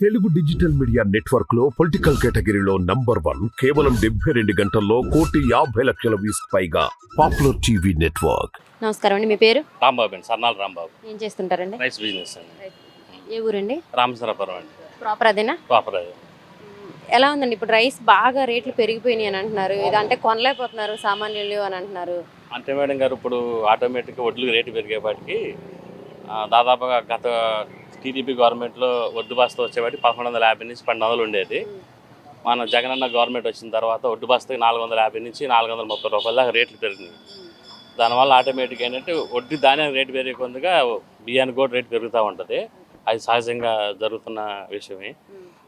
Telugu digital media నెట్వర్క్లో political కేటగిరీలో number one కేవలం డెబ్బై రెండు గంటల్లో కోటి యాభై లక్షల వ్యూస్ పైగా పాపులర్ టీవీ నెట్వర్క్. నమస్కారం అండి మీ పేరు? రాంబాబు అండి సర్నాల రాంబాబు. ఏం చేస్తుంటారండి? రైస్ బిజినెస్ అండి. ఏ ఊరండి? రామచంద్రపురం అండి. ప్రాపర్ అదేనా? ప్రాపర్ అది. ఎలా ఉందండి ఇప్పుడు రైస్ బాగా రేట్లు పెరిగిపోయినాయి అని అంటున్నారు. ఇది అంటే కొనలేకపోతున్నారు సామాన్యులు అని అంటున్నారు. అంటే మేడం గారు ఇప్పుడు ఆటోమేటిక్గా వడ్లు రేటు పెరిగేపాటికి ఆ, దాదాపుగా గత టీడీపీ గవర్నమెంట్లో వడ్డు బస్తా వచ్చేవాటి పదకొండు వందల యాభై నుంచి పన్నెండు వందలు ఉండేది. మన జగనన్న గవర్నమెంట్ వచ్చిన తర్వాత వడ్డు బాస్తాకి నాలుగు వందల యాభై నుంచి నాలుగు వందల ముప్పై రూపాయల దాకా రేట్లు పెరిగినాయి. దానివల్ల ఆటోమేటిక్ ఏంటంటే వడ్డీ ధాన్యానికి రేటు పెరిగే కొద్దిగా బియ్యానికి కూడా రేటు పెరుగుతూ ఉంటుంది. అది సహజంగా జరుగుతున్న విషయమే.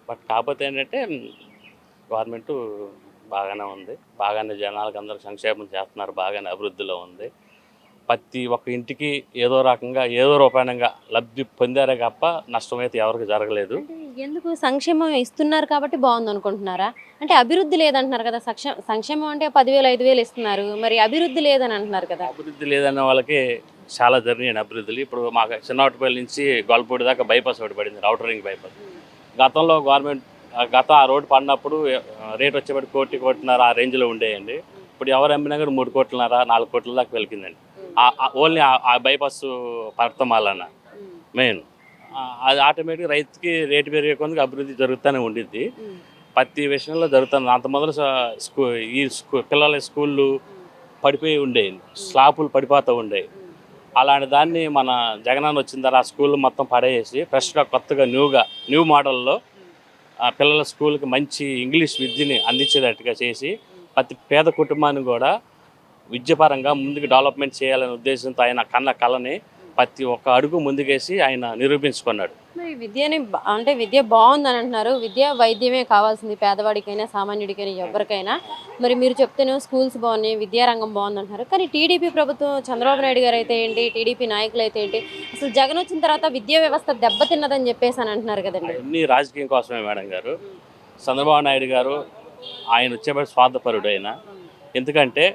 బట్ కాకపోతే ఏంటంటే గవర్నమెంట్ బాగానే ఉంది. బాగానే జనాలకు అందరూ సంక్షేమం చేస్తున్నారు. బాగానే అభివృద్ధిలో ఉంది. ప్రతి ఒక్క ఇంటికి ఏదో రకంగా ఏదో రూపాయనంగా లబ్ధి పొందారే తప్ప నష్టమైతే ఎవరికి జరగలేదు. ఎందుకు సంక్షేమం ఇస్తున్నారు కాబట్టి బాగుంది అనుకుంటున్నారా? అంటే అభివృద్ధి లేదంటున్నారు కదా సంక్షేమ సంక్షేమం అంటే పదివేలు ఐదు వేలు ఇస్తున్నారు. మరి అభివృద్ధి లేదని అంటున్నారు కదా. అభివృద్ధి లేదన్న వాళ్ళకి చాలా జరిగినాయి అభివృద్ధులు. ఇప్పుడు మాకు చిన్నవటిపల్లి నుంచి గొల్లపూడి దాకా బైపాస్ ఒకటి పడింది రౌటర్ రింగ్ బైపాస్. గతంలో గవర్నమెంట్ గత ఆ రోడ్డు పడినప్పుడు రేట్ వచ్చేప్పటికి కోటి కోటిన్నర ఆ రేంజ్లో ఉండేయండి. ఇప్పుడు ఎవరు అమ్మినా కూడా మూడు కోట్లన్నర నాలుగు కోట్ల దాకా వెలికిందండి. ఓన్లీ ఆ బైపాస్ పడతాం వలన మెయిన్. అది ఆటోమేటిక్ రైతుకి రేటు పెరిగే కొందుకు అభివృద్ధి జరుగుతూనే ఉండిద్ది. ప్రతి విషయంలో జరుగుతుంది. అంత మొదలు స్కూ ఈ స్కూ పిల్లల స్కూళ్ళు పడిపోయి ఉండేవి. స్లాపులు పడిపోతూ ఉండేవి. అలాంటి దాన్ని మన జగనన్న వచ్చిన తర్వాత ఆ స్కూల్ మొత్తం పడేసి ఫ్రెష్గా కొత్తగా న్యూగా న్యూ మోడల్లో ఆ పిల్లల స్కూల్కి మంచి ఇంగ్లీష్ విద్యని అందించేటట్టుగా చేసి ప్రతి పేద కుటుంబాన్ని కూడా విద్యపరంగా ముందుకు డెవలప్మెంట్ చేయాలనే ఉద్దేశంతో ఆయన కన్న కళని ప్రతి ఒక్క అడుగు ముందుకేసి ఆయన నిరూపించుకున్నాడు. మరి విద్యని అంటే విద్య బాగుందని అంటున్నారు. విద్య వైద్యమే కావాల్సింది పేదవాడికైనా సామాన్యుడికైనా ఎవరికైనా. మరి మీరు చెప్తేనే స్కూల్స్ బాగున్నాయి విద్యారంగం బాగుంది అంటున్నారు. కానీ టీడీపీ ప్రభుత్వం చంద్రబాబు నాయుడు గారు అయితే ఏంటి టీడీపీ నాయకులు అయితే ఏంటి అసలు జగన్ వచ్చిన తర్వాత విద్యా వ్యవస్థ దెబ్బతిన్నదని చెప్పేసి అని అంటున్నారు కదండి. అన్ని రాజకీయం కోసమే మేడం గారు. చంద్రబాబు నాయుడు గారు ఆయన వచ్చేప్పటి స్వార్థపరుడు ఆయన ఎందుకంటే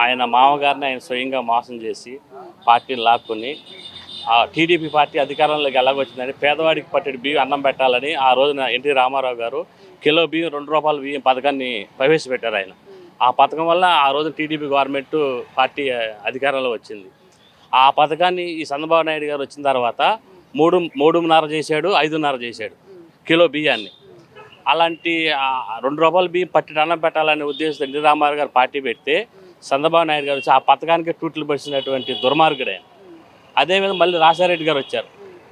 ఆయన మామగారిని ఆయన స్వయంగా మోసం చేసి పార్టీని లాక్కుని టీడీపీ పార్టీ అధికారంలోకి ఎలాగొచ్చిందని పేదవాడికి పట్టెడు బియ్యం అన్నం పెట్టాలని ఆ రోజున ఎన్టీ రామారావు గారు కిలో బియ్యం రెండు రూపాయల బియ్యం పథకాన్ని ప్రవేశపెట్టారు ఆయన. ఆ పథకం వల్ల ఆ రోజు టీడీపీ గవర్నమెంట్ పార్టీ అధికారంలో వచ్చింది. ఆ పథకాన్ని ఈ చంద్రబాబు నాయుడు గారు వచ్చిన తర్వాత మూడు మూడున్నర చేశాడు ఐదున్నర చేశాడు కిలో బియ్యాన్ని. అలాంటి రెండు రూపాయలు బియ్యం పట్టి అన్నం పెట్టాలనే ఉద్దేశంతో ఎన్టీ రామారావు గారు పార్టీ పెడితే చంద్రబాబు నాయుడు గారు వచ్చి ఆ పథకానికి టూట్లు పడిచినటువంటి దుర్మార్గుడే. అదేవిధంగా మళ్ళీ రాజారెడ్డి గారు వచ్చారు.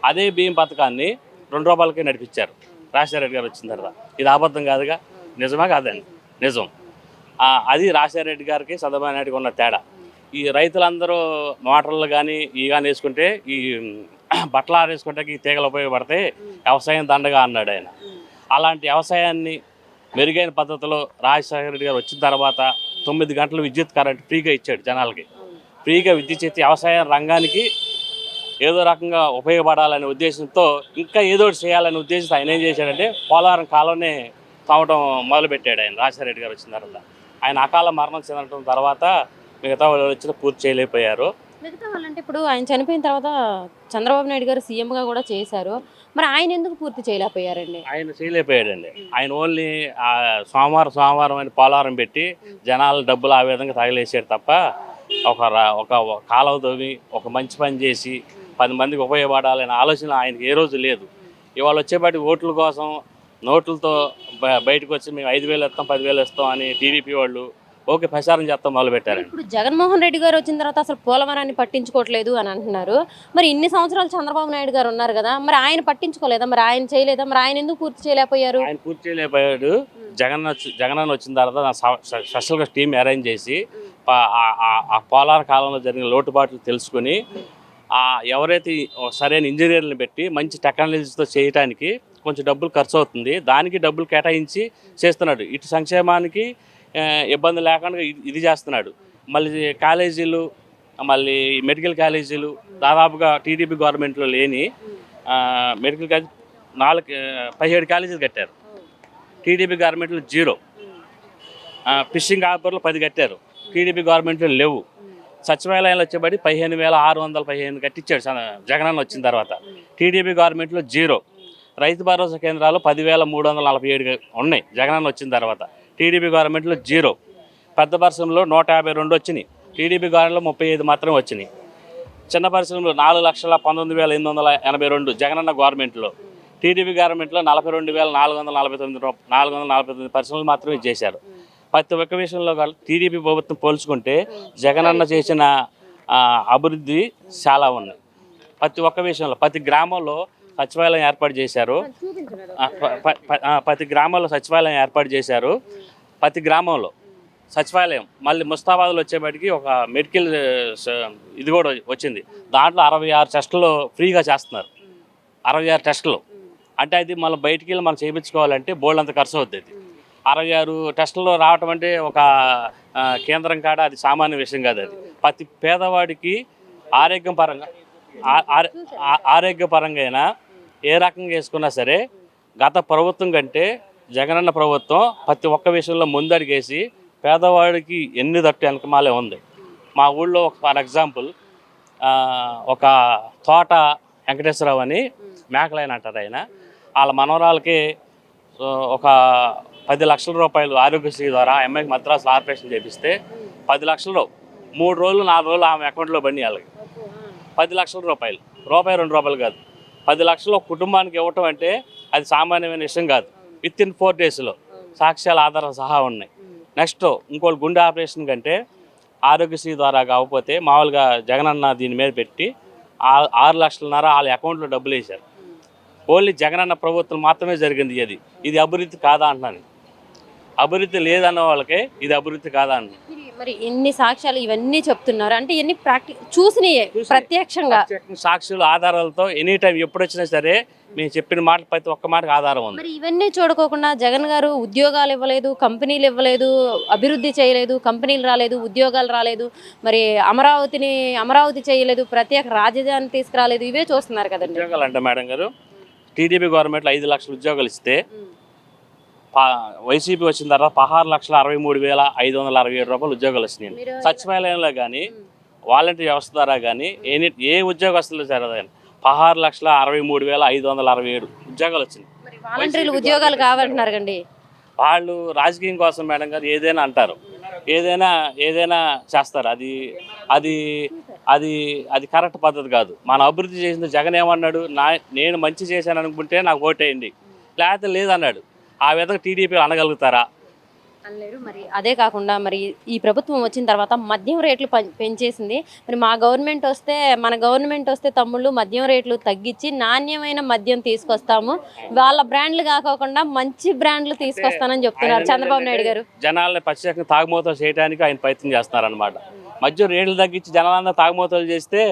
అదే బియ్యం పథకాన్ని రెండు రూపాయలకే నడిపించారు. రాజారెడ్డి గారు వచ్చిన తర్వాత. ఇది అబద్ధం కాదుగా? నిజమే కాదండి నిజం. అది రాజారెడ్డి గారికి చంద్రబాబు నాయుడుకి ఉన్న తేడా. ఈ రైతులందరూ మోటార్లు కానీ ఈ కానీ వేసుకుంటే ఈ బట్టలు ఆరేసుకుంటే ఈ తీగలు ఉపయోగపడితే వ్యవసాయం దండగా అన్నాడు ఆయన. అలాంటి వ్యవసాయాన్ని మెరుగైన పద్ధతిలో రాజశేఖర రెడ్డి గారు వచ్చిన తర్వాత తొమ్మిది గంటలు విద్యుత్ కరెంట్ ఫ్రీగా ఇచ్చాడు జనాలకి. ఫ్రీగా విద్యుత్ చేతి వ్యవసాయ రంగానికి ఏదో రకంగా ఉపయోగపడాలనే ఉద్దేశంతో ఇంకా ఏదో ఒకటి చేయాలనే ఉద్దేశంతో ఆయన ఏం చేశాడంటే పోలవరం కాలంనే తవ్వడం మొదలుపెట్టాడు ఆయన రాజశేఖర గారు వచ్చిన తర్వాత. ఆయన అకాల మరణం చెందడం తర్వాత మిగతా వాళ్ళు వచ్చిన పూర్తి చేయలేకపోయారు. మిగతా వాళ్ళంటే ఇప్పుడు ఆయన చనిపోయిన తర్వాత చంద్రబాబు నాయుడు గారు సీఎంగా కూడా చేశారు. మరి ఆయన ఎందుకు పూర్తి చేయలేకపోయారండి? ఆయన చేయలేకపోయాడండి. ఆయన ఓన్లీ ఆ సోమవారం సోమవారం అని పోలవరం పెట్టి జనాల డబ్బులు ఆ విధంగా తగిలేసాడు తప్ప ఒక రా- ఒక కాలువ తవ్వి ఒక మంచి పని చేసి పది మందికి ఉపయోగపడాలనే ఆలోచన ఆయనకి ఏ రోజు లేదు. ఇవాళ వచ్చేపాటి ఓట్ల కోసం నోట్లతో బయటకు వచ్చి మేము ఐదు వేలు ఇస్తాం పదివేలు ఇస్తాం అని టీడీపీ వాళ్ళు ఓకే ప్రచారం చేస్తాం మొదలుపెట్టారండి ఇప్పుడు జగన్మోహన్ రెడ్డి గారు వచ్చిన తర్వాత అసలు పోలవరాన్ని పట్టించుకోవట్లేదు అని అంటున్నారు. మరి ఇన్ని సంవత్సరాలు చంద్రబాబు నాయుడు గారు ఉన్నారు కదా మరి ఆయన పట్టించుకోలేదా? మరి ఆయన చేయలేదా? మరి ఆయన ఎందుకు పూర్తి చేయలేకపోయారు? ఆయన పూర్తి చేయలేకపోయాడు. జగన్ జగన్ అన్న వచ్చిన తర్వాత స్పెషల్గా టీం అరేంజ్ చేసి ఆ- పోలార్ కాలంలో జరిగిన లోటుపాట్లు తెలుసుకుని ఆ ఎవరైతే సరైన ఇంజనీర్లను పెట్టి మంచి టెక్నాలజీతో చేయడానికి కొంచెం డబ్బులు ఖర్చు అవుతుంది. దానికి డబ్బులు కేటాయించి చేస్తున్నాడు. ఇటు సంక్షేమానికి ఇబ్బంది లేకుండా ఇది- ఇది చేస్తున్నాడు. మళ్ళీ కాలేజీలు మళ్ళీ మెడికల్ కాలేజీలు దాదాపుగా టీడీపీ గవర్నమెంట్లో లేని మెడికల్ కాలేజ్ నాలుగు పదిహేడు కాలేజీలు కట్టారు. టీడీపీ గవర్నమెంట్లో జీరో. ఫిషింగ్ హార్బర్లు పది కట్టారు. టీడీపీ గవర్నమెంట్లో లేవు. సచివాలయాలు వచ్చేబడి పదిహేను వేల ఆరు వందల పదిహేను కట్టించాడు సన- జగనన్న వచ్చిన తర్వాత. టీడీపీ గవర్నమెంట్లో జీరో. రైతు భరోసా కేంద్రాలు పదివేల మూడు వందల నలభై ఏడు ఉన్నాయి. జగనన్న వచ్చిన తర్వాత. టీడీపీ గవర్నమెంట్లో జీరో. పెద్ద పరిశ్రమలో నూట యాభై రెండు వచ్చినాయి. టీడీపీ గవర్నమెంట్లో ముప్పై ఐదు మాత్రమే వచ్చినాయి. చిన్న పరిశ్రమలు నాలుగు లక్షల పంతొమ్మిది వేల ఎనిమిది వందల ఎనభై రెండు జగనన్న గవర్నమెంట్లో. టీడీపీ గవర్నమెంట్లో నలభై రెండు వేల నాలుగు వందల నలభై తొమ్మిది నాలుగు వందల నలభై తొమ్మిది పరిశ్రమలు మాత్రమే చేశారు. ప్రతి ఒక్క విషయంలో టీడీపీ ప్రభుత్వం పోల్చుకుంటే జగనన్న చేసిన అభివృద్ధి చాలా ఉన్నాయి ప్రతి ఒక్క విషయంలో ప్రతి గ్రామంలో సచివాలయం ఏర్పాటు చేశారు. ప్రతి గ్రామంలో సచివాలయం ఏర్పాటు చేశారు. ప్రతి గ్రామంలో సచివాలయం మళ్ళీ ముస్తాబాద్లో వచ్చేప్పటికి ఒక మెడికల్ ఇది కూడా వచ్చింది. దాంట్లో అరవై ఆరు టెస్టులు ఫ్రీగా చేస్తున్నారు. అరవై ఆరు టెస్టులు. అంటే అది మనం బయటికి వెళ్ళి మనం చేయించుకోవాలంటే బోల్డ్ అంత ఖర్చు అవుతుంది అది. అరవై ఆరు టెస్టులు రావటం అంటే ఒక కేంద్రం కాడ అది సామాన్య విషయం కాదు అది. ప్రతి పేదవాడికి ఆరోగ్యం పరంగా ఆరోగ్యపరంగా అయినా ఏ రకంగా వేసుకున్నా సరే గత ప్రభుత్వం కంటే జగనన్న ప్రభుత్వం ప్రతి ఒక్క విషయంలో ముందడిగేసి పేదవాడికి ఎన్ని తట్టు వెనకమాలే ఉంది. మా ఊళ్ళో ఒక ఫర్ ఎగ్జాంపుల్ ఒక తోట వెంకటేశ్వరరావు అని మేకలైన అంటారు ఆయన. వాళ్ళ మనవరాలకి ఒక పది లక్షల రూపాయలు ఆరోగ్యశ్రీ ద్వారా అమ్మాయికి మద్రాసులో ఆపరేషన్ చేపిస్తే పది లక్షలు మూడు రోజులు నాలుగు రోజులు ఆమె అకౌంట్లో బండి వాళ్ళకి పది లక్షల రూపాయలు. రూపాయి రెండు రూపాయలు కాదు. పది లక్షలు కుటుంబానికి ఇవ్వటం అంటే అది సామాన్యమైన విషయం కాదు. విత్ ఇన్ ఫోర్ డేస్లో సాక్ష్యాల ఆధారం సహా ఉన్నాయి. నెక్స్ట్ ఇంకోటి గుండె ఆపరేషన్ కంటే ఆరోగ్యశ్రీ ద్వారా కాకపోతే మామూలుగా జగనన్న దీని మీద పెట్టి ఆ- ఆరు లక్షలన్నర వాళ్ళ అకౌంట్లో డబ్బులు వేశారు. ఓన్లీ జగనన్న ప్రభుత్వం మాత్రమే జరిగింది ఇది. ఇది అభివృద్ధి కాదా అంటున్నాను. అభివృద్ధి లేదన్న వాళ్ళకే ఇది అభివృద్ధి కాదా అంటున్నాను. మరి- ఎన్ని సాక్ష్యాలు ఇవన్నీ చెప్తున్నారు? అంటే ఇవన్నీ ప్రాక్టి చూసినయే ప్రత్యక్షంగా. సాక్షులు ఆధారాలతో ఎనీ టైం ఎప్పుడు వచ్చినా సరే మేము చెప్పిన మాట ప్రతి ఒక్క మాటకు ఆధారం ఉంది. మరి ఇవన్నీ చూడకోకుండా జగన్ గారు ఉద్యోగాలు ఇవ్వలేదు కంపెనీలు ఇవ్వలేదు అభివృద్ధి చేయలేదు కంపెనీలు రాలేదు ఉద్యోగాలు రాలేదు మరి అమరావతిని అమరావతి చేయలేదు ప్రత్యేక రాజధాని తీసుకురాలేదు ఇవే చూస్తున్నారు కదండి. ఉద్యోగాలు అంటే మేడం గారు. టీడీపీ గవర్నమెంట్లో ఐదు లక్షల ఉద్యోగాలు ఇస్తే వైసీపీ వచ్చిన తర్వాత పదహారు లక్షల అరవై మూడు వేల ఐదు వందల అరవై ఏడు రూపాయలు ఉద్యోగాలు వచ్చినాయి. సచివాలయంలో కానీ వాలంటీర్ వ్యవస్థ ద్వారా కానీ ఏ ఏ ఉద్యోగస్తులు సరే పదహారు లక్షల అరవై మూడు వేల ఐదు వందల అరవై ఏడు ఉద్యోగాలు వచ్చినాయి. వాలంటీర్లు ఉద్యోగాలు కావాలంటున్నారు కండి. వాళ్ళు రాజకీయం కోసం మేడం గారు ఏదైనా అంటారు. ఏదైనా ఏదైనా చేస్తారు. అది అది అది అది కరెక్ట్ పద్ధతి కాదు. మన అభివృద్ధి చేసిన జగన్ ఏమన్నాడు? నా నేను మంచి చేశాను అనుకుంటే నాకు ఓటేయండి. లేకపోతే లేదన్నాడు. ఆ విధంగా టీడీపీ అనగలుగుతారా? అనలేరు. మరి అదే కాకుండా మరి ఈ ప్రభుత్వం వచ్చిన తర్వాత మద్యం రేట్లు పెంచేసింది. మరి మా గవర్నమెంట్ వస్తే మన గవర్నమెంట్ వస్తే తమ్ముళ్ళు మద్యం రేట్లు తగ్గించి నాణ్యమైన మద్యం తీసుకొస్తాము. వాళ్ళ బ్రాండ్లు కాకోకుండా మంచి బ్రాండ్లు తీసుకొస్తానని చెప్తున్నారు చంద్రబాబు నాయుడు గారు. జనాల్ని ప్రత్యేకంగా తాగుమోతలు చేయడానికి ఆయన ప్రయత్నం చేస్తున్నారనమాట మధ్య రేట్లు తగ్గించి జనాలందరూ తాగుమోతలు చేస్తే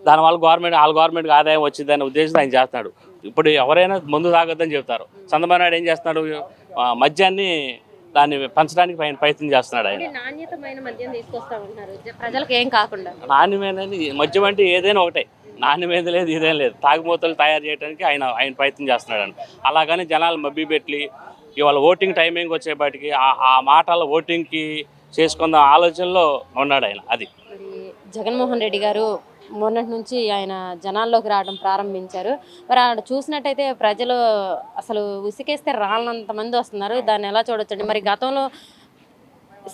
దానివల్ల గవర్నమెంట్ వాళ్ళ గవర్నమెంట్కి ఆదాయం వచ్చిందనే ఉద్దేశంతో ఆయన చేస్తున్నాడు. ఇప్పుడు ఎవరైనా ముందు తాగొద్దని చెప్తారు చంద్రబాబు నాయుడు ఏం చేస్తున్నాడు? మద్యాన్ని దాన్ని పెంచడానికి ఆయన ప్రయత్నం చేస్తున్నాడు ఆయన. నాణ్యతమైన మద్యం తీసుకొస్తామంటున్నారు ప్రజలకు ఏం కాకుండా. నాణ్యమైన మద్యం అంటే ఏదైనా ఒకటే. నాణ్యమైనది లేదు ఇదేం లేదు. తాగుమూతలు తయారు చేయడానికి ఆయన ఆయన ప్రయత్నం చేస్తున్నాడు. అని అలాగని జనాలు మబ్బి పెట్టి ఇవాళ ఓటింగ్ టైమింగ్ వచ్చేపాటికి ఆ- మాటల ఓటింగ్కి చేసుకున్న ఆలోచనలో ఉన్నాడు ఆయన అది. జగన్మోహన్ రెడ్డి గారు మొన్నటి నుంచి ఆయన జనాల్లోకి రావడం ప్రారంభించారు. మరి ఆడ చూసినట్టయితే ప్రజలు అసలు ఉసికేస్తే రానంత మంది వస్తున్నారు. దాన్ని ఎలా చూడొచ్చండి? మరి గతంలో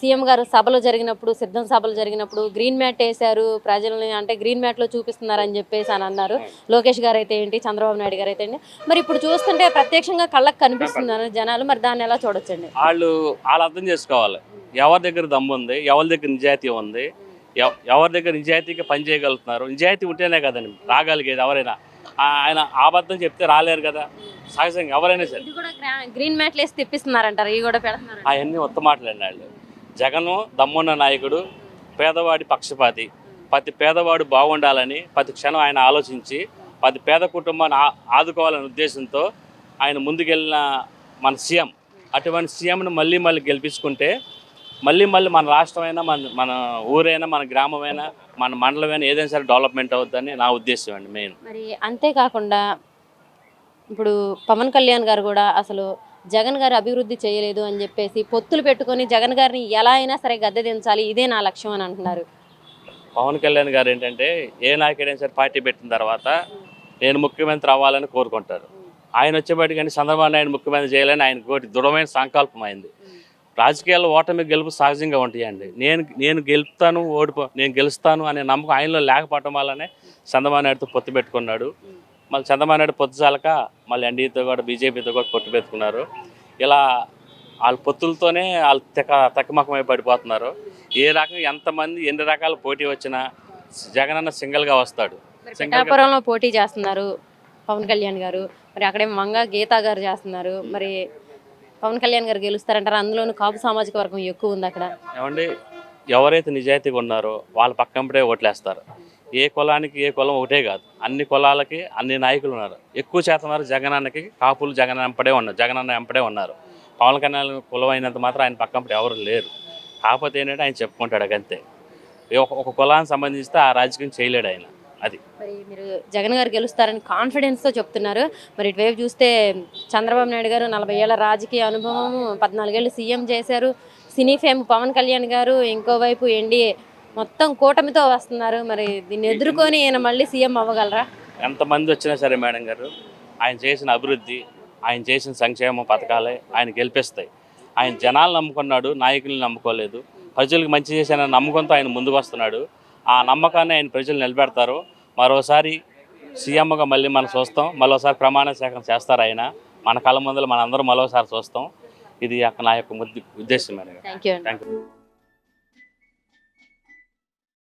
సీఎం గారు సభలు జరిగినప్పుడు సిద్ధం సభలు జరిగినప్పుడు గ్రీన్ మ్యాట్ వేశారు. ప్రజల్ని అంటే గ్రీన్ మ్యాట్లో చూపిస్తున్నారని చెప్పేసి అని అన్నారు. లోకేష్ గారు అయితే ఏంటి? చంద్రబాబు నాయుడు గారు అయితే ఏంటి? మరి ఇప్పుడు చూస్తుంటే ప్రత్యక్షంగా కళ్ళకు కనిపిస్తున్నారు జనాలు. మరి దాన్ని ఎలా చూడొచ్చండి? వాళ్ళు వాళ్ళు అర్థం చేసుకోవాలి. ఎవరి దగ్గర దమ్ము ఉంది ఎవరి దగ్గర నిజాయితీ ఉంది? ఎవరి దగ్గర నిజాయితీగా పని చేయగలుగుతున్నారు? నిజాయితీ ఉంటేనే కదండి రాగలిగేది ఎవరైనా. ఆయన అబద్ధం చెప్తే రాలేరు కదా. సహజంగా ఎవరైనా సరే. గ్రీన్ మ్యాట్లు వేసి తెప్పిస్తున్నారంటారు ఇవి కూడా పెడుతున్నారు. అవన్నీ ఉత్తమాటలండి వాళ్ళు. జగను దమ్మున్న నాయకుడు పేదవాడి పక్షపాతి. ప్రతి పేదవాడు బాగుండాలని ప్రతి క్షణం ఆయన ఆలోచించి ప్రతి పేద కుటుంబాన్ని ఆదుకోవాలనే ఉద్దేశంతో ఆయన ముందుకెళ్ళిన మన సీఎం. అటువంటి సీఎంను మళ్ళీ మళ్ళీ గెలిపించుకుంటే మళ్ళీ మళ్ళీ మన రాష్ట్రమైనా మన మన ఊరైనా మన గ్రామమైనా మన మండలమైనా ఏదైనా సరే డెవలప్మెంట్ అవుతుందని నా ఉద్దేశం అండి మెయిన్. మరి అంతేకాకుండా ఇప్పుడు పవన్ కళ్యాణ్ గారు కూడా అసలు జగన్ గారు అభివృద్ధి చేయలేదు అని చెప్పేసి పొత్తులు పెట్టుకొని జగన్ గారిని ఎలా అయినా సరే గద్దె దించాలి ఇదే నా లక్ష్యం అని అంటున్నారు. పవన్ కళ్యాణ్ గారు ఏంటంటే ఏ నాయకుడైనా సరే పార్టీ పెట్టిన తర్వాత నేను ముఖ్యమంత్రి అవ్వాలని కోరుకుంటారు. ఆయన వచ్చేపాటి కానీ చంద్రబాబు నాయుడు ముఖ్యమంత్రి చేయాలని ఆయన కోటి దృఢమైన సంకల్పం అయింది. రాజకీయాల్లో ఓటమి గెలుపు సహజంగా ఉంటాయండి. నేను నేను గెలుపుతాను ఓడిపో నేను గెలుస్తాను అనే నమ్మకం ఆయనలో లేకపోవటం వల్లనే చంద్రబాబు నాయుడుతో పొత్తు పెట్టుకున్నాడు. మళ్ళీ చంద్రబాబు నాయుడు పొత్తు చాలక మళ్ళీ ఎన్డీతో కూడా బీజేపీతో కూడా పొత్తు పెట్టుకున్నారు. ఇలా వాళ్ళ పొత్తులతోనే వాళ్ళు తెక తక్కమకమై పడిపోతున్నారు. ఏ రకంగా ఎంతమంది ఎన్ని రకాల పోటీ వచ్చినా జగనన్న సింగిల్గా వస్తాడు. పిఠాపురంలో పోటీ చేస్తున్నారు పవన్ కళ్యాణ్ గారు. మరి అక్కడే మంగ గీతా గారు చేస్తున్నారు. మరి పవన్ కళ్యాణ్ గారు గెలుస్తారంటారు? అందులోనూ కాపు సామాజిక వర్గం ఎక్కువ ఉంది అక్కడ. ఏమండి ఎవరైతే నిజాయితీగా ఉన్నారో వాళ్ళ పక్కంపడే ఓట్లేస్తారు. ఏ కులానికి ఏ కులం ఒకటే కాదు. అన్ని కులాలకి అన్ని నాయకులు ఉన్నారు. ఎక్కువ శాతం వారు జగనాన్నకి కాపులు జగన్ ఎంపడే ఉన్నారు జగనన్న ఎంపడే ఉన్నారు. పవన్ కళ్యాణ్ కులం అయినంత మాత్రం ఆయన పక్కంపడే ఎవరు లేరు. కాకపోతే ఏంటంటే ఆయన చెప్పుకుంటాడు అంతే ఒక ఒక కులానికి సంబంధిస్తే ఆ రాజకీయం చేయలేడు ఆయన. అది. మరి మీరు జగన్ గారు గెలుస్తారని కాన్ఫిడెన్స్తో చెప్తున్నారు. మరి ఇటువైపు చూస్తే చంద్రబాబు నాయుడు గారు నలభై ఏళ్ళ రాజకీయ అనుభవం పద్నాలుగేళ్ళు సీఎం చేశారు. సినీ ఫేమ్ పవన్ కళ్యాణ్ గారు ఇంకోవైపు ఎన్డీఏ మొత్తం కూటమితో వస్తున్నారు. మరి దీన్ని ఎదుర్కొని ఈయన మళ్ళీ సీఎం అవ్వగలరా? ఎంతమంది వచ్చినా సరే మేడం గారు ఆయన చేసిన అభివృద్ధి ఆయన చేసిన సంక్షేమ పథకాలే ఆయన గెలిపిస్తాయి. ఆయన జనాలు నమ్ముకున్నాడు నాయకుల్ని నమ్ముకోలేదు. ప్రజలకు మంచి చేసిన నమ్మకంతో ఆయన ముందుకు వస్తున్నాడు. ఆ నమ్మకాన్ని ఆయన ప్రజలు నిలబెడతారు. మరోసారి సీఎంగా మళ్ళీ మనం చూస్తాం. మరోసారి ప్రమాణ సేకరణ చేస్తారు ఆయన? మన కళ్ళ ముందర మనందరం మరోసారి చూస్తాం. ఇది నా యొక్క ఉద్దేశం థ్యాంక్ యూ